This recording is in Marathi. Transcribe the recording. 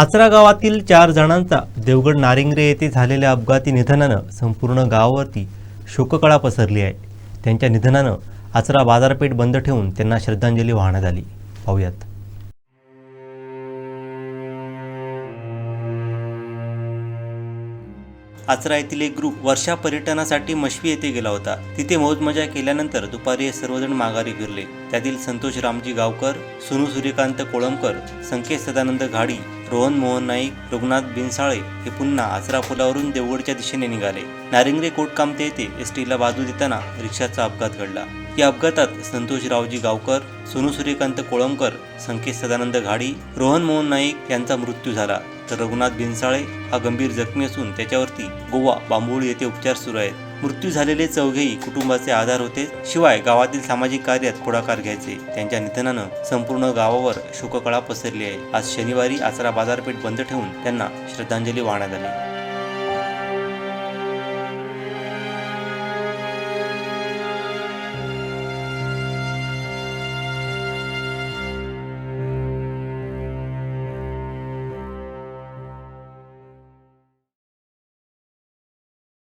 आचरा गावातील चार जणांचा देवगड नारिंगरे येथे झालेल्या अपघाती निधनानं संपूर्ण गावावरती शोककळा पसरली आहे. त्यांच्या निधनानं आचरा बाजारपेठ बंद ठेवून त्यांना श्रद्धांजली वाहण्यात आली. पाहूयात. आचरा येथील एक ग्रुप वर्षा पर्यटनासाठी मशवी येथे गेला होता. तिथे मौजमजा केल्यानंतर दुपारी हे सर्वजण माघारी फिरले. त्यातील संतोष रामजी गावकर सुनू सूर्यकांत कोळंबकर संकेत सदानंद घाडी रोहन मोहन नाईक रघुनाथ बिनसाळे हे पुन्हा आचरा पुलावरून देवगडच्या दिशेने निघाले. नारिंगरे कोटकामते येथे एस टीला बाजू देताना रिक्षाचा अपघात घडला. या अपघातात संतोष रावजी गावकर सोनू सूर्यकांत कोळंबकर संकेत सदानंद घाडी रोहन मोहन नाईक यांचा मृत्यू झाला. तर रघुनाथ बिनसाळे हा गंभीर जखमी असून त्याच्यावरती गोवा बांबोळी येथे उपचार सुरू आहेत. मृत्यू झालेले चौघेही कुटुंबाचे आधार होते. शिवाय गावातील सामाजिक कार्यात पुढाकार घ्यायचे. त्यांच्या निधनानं संपूर्ण गावावर शोककळा पसरली आहे. आज शनिवारी आचरा बाजारपेठ बंद ठेवून त्यांना श्रद्धांजली वाहण्यात आली.